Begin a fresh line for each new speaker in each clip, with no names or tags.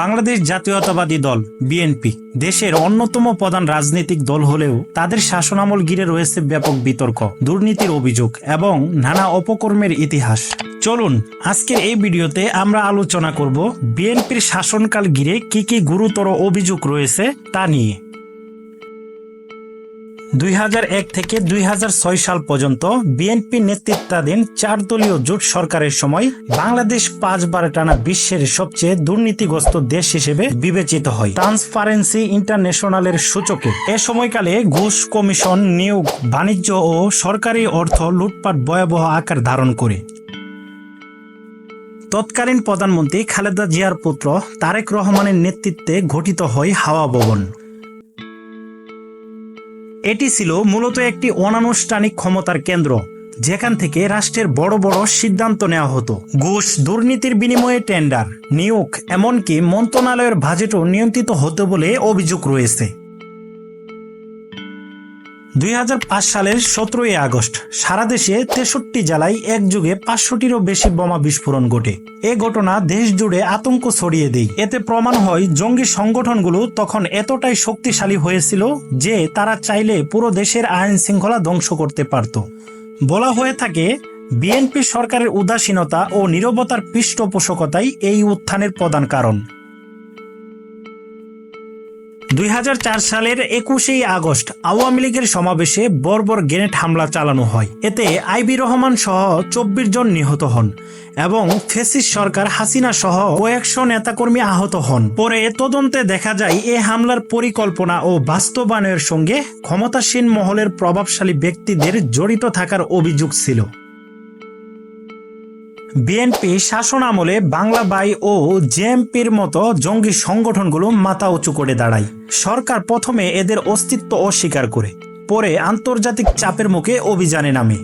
বাংলাদেশ জাতীয়তাবাদী দল বিএনপি দেশের অন্যতম প্রধান রাজনৈতিক দল হলেও তাদের শাসনামল ঘিরে রয়েছে ব্যাপক বিতর্ক দুর্নীতির অভিযোগ এবং নানা অপকর্মের ইতিহাস চলুন আজকের এই ভিডিওতে আমরা আলোচনা করব বিএনপির শাসনকাল ঘিরে কি কি গুরুতর অভিযোগ রয়েছে তা নিয়ে দুই থেকে দুই সাল পর্যন্ত বিএনপি নেতৃত্বাধীন চার দলীয় জোট সরকারের সময় বাংলাদেশ পাঁচবার টানা বিশ্বের সবচেয়ে দুর্নীতিগ্রস্ত দেশ হিসেবে বিবেচিত হয় ট্রান্সপারেন্সি ইন্টারন্যাশনালের সূচকে এ সময়কালে ঘুষ কমিশন নিয়োগ বাণিজ্য ও সরকারি অর্থ লুটপাট ভয়াবহ আকার ধারণ করে তৎকালীন প্রধানমন্ত্রী খালেদা জিয়ার পুত্র তারেক রহমানের নেতৃত্বে ঘটিত হয় হাওয়া ভবন এটি ছিল মূলত একটি অনানুষ্ঠানিক ক্ষমতার কেন্দ্র যেখান থেকে রাষ্ট্রের বড় বড় সিদ্ধান্ত নেওয়া হতো ঘুষ দুর্নীতির বিনিময়ে টেন্ডার নিয়োগ এমনকি মন্ত্রণালয়ের বাজেটও নিয়ন্ত্রিত হতো বলে অভিযোগ রয়েছে দুই সালের সতেরোই আগস্ট সারা দেশে তেষট্টি জেলায় একযুগে পাঁচশোটিরও বেশি বোমা বিস্ফোরণ ঘটে এ ঘটনা দেশ জুড়ে আতঙ্ক ছড়িয়ে দেয় এতে প্রমাণ হয় জঙ্গি সংগঠনগুলো তখন এতটাই শক্তিশালী হয়েছিল যে তারা চাইলে পুরো দেশের আইন শৃঙ্খলা ধ্বংস করতে পারত বলা হয়ে থাকে বিএনপি সরকারের উদাসীনতা ও নিরবতার পৃষ্ঠপোষকতাই এই উত্থানের প্রধান কারণ দুই সালের একুশেই আগস্ট আওয়ামী লীগের সমাবেশে বর্বর গ্রেনেড হামলা চালানো হয় এতে আইবি রহমান সহ চব্বিশ জন নিহত হন এবং ফেসিস সরকার হাসিনা সহ কয়েকশো নেতাকর্মী আহত হন পরে তদন্তে দেখা যায় এ হামলার পরিকল্পনা ও বাস্তবায়নের সঙ্গে ক্ষমতাসীন মহলের প্রভাবশালী ব্যক্তিদের জড়িত থাকার অভিযোগ ছিল বিএনপি শাসন আমলে বাংলা বাই ও জেএমপির মতো জঙ্গি সংগঠনগুলো মাথা উঁচু করে দাঁড়ায় সরকার প্রথমে এদের অস্তিত্ব অস্বীকার করে পরে আন্তর্জাতিক চাপের মুখে অভিযানে নামে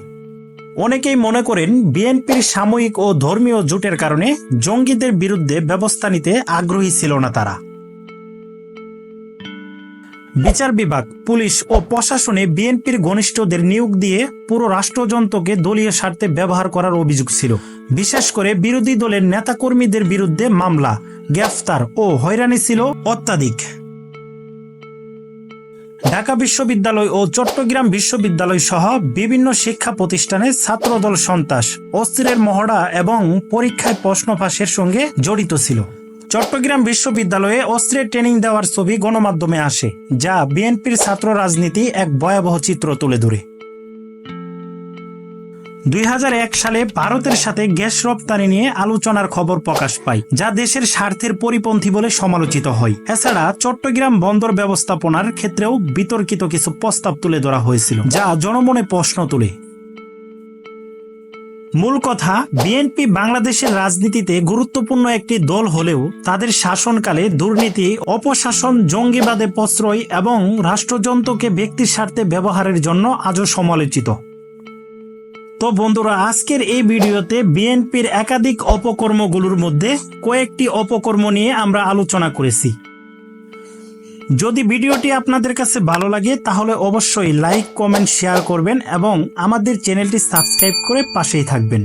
অনেকেই মনে করেন বিএনপির সাময়িক ও ধর্মীয় জোটের কারণে জঙ্গিদের বিরুদ্ধে ব্যবস্থা নিতে আগ্রহী ছিল না তারা বিচার বিভাগ পুলিশ ও প্রশাসনে বিএনপির ঘনিষ্ঠদের নিয়োগ দিয়ে পুরো রাষ্ট্রযন্ত্রকে দলীয় স্বার্থে ব্যবহার করার অভিযোগ ছিল বিশেষ করে বিরোধী দলের নেতাকর্মীদের বিরুদ্ধে মামলা গ্রেফতার ও হয়রানি ছিল অত্যাধিক ঢাকা বিশ্ববিদ্যালয় ও চট্টগ্রাম বিশ্ববিদ্যালয় সহ বিভিন্ন শিক্ষা প্রতিষ্ঠানে ছাত্রদল সন্ত্রাস অস্ত্রের মহড়া এবং পরীক্ষায় প্রশ্ন ফাঁসের সঙ্গে জড়িত ছিল চট্টগ্রাম বিশ্ববিদ্যালয়ে অস্ত্রের ট্রেনিং দেওয়ার ছবি গণমাধ্যমে আসে যা বিএনপির ছাত্র রাজনীতি এক ভয়াবহ চিত্র তুলে ধরে দুই সালে ভারতের সাথে গ্যাস রপ্তানি নিয়ে আলোচনার খবর প্রকাশ পায় যা দেশের স্বার্থের পরিপন্থী বলে সমালোচিত হয় এছাড়া চট্টগ্রাম বন্দর ব্যবস্থাপনার ক্ষেত্রেও বিতর্কিত কিছু প্রস্তাব তুলে ধরা হয়েছিল যা জনমনে প্রশ্ন তুলে মূল কথা বিএনপি বাংলাদেশের রাজনীতিতে গুরুত্বপূর্ণ একটি দল হলেও তাদের শাসনকালে দুর্নীতি অপশাসন জঙ্গিবাদে প্রশ্রয় এবং রাষ্ট্রযন্ত্রকে ব্যক্তির স্বার্থে ব্যবহারের জন্য আজও সমালোচিত তো বন্ধুরা আজকের এই ভিডিওতে বিএনপির একাধিক অপকর্মগুলোর মধ্যে কয়েকটি অপকর্ম নিয়ে আমরা আলোচনা করেছি যদি ভিডিওটি আপনাদের কাছে ভালো লাগে তাহলে অবশ্যই লাইক কমেন্ট শেয়ার করবেন এবং আমাদের চ্যানেলটি সাবস্ক্রাইব করে পাশেই থাকবেন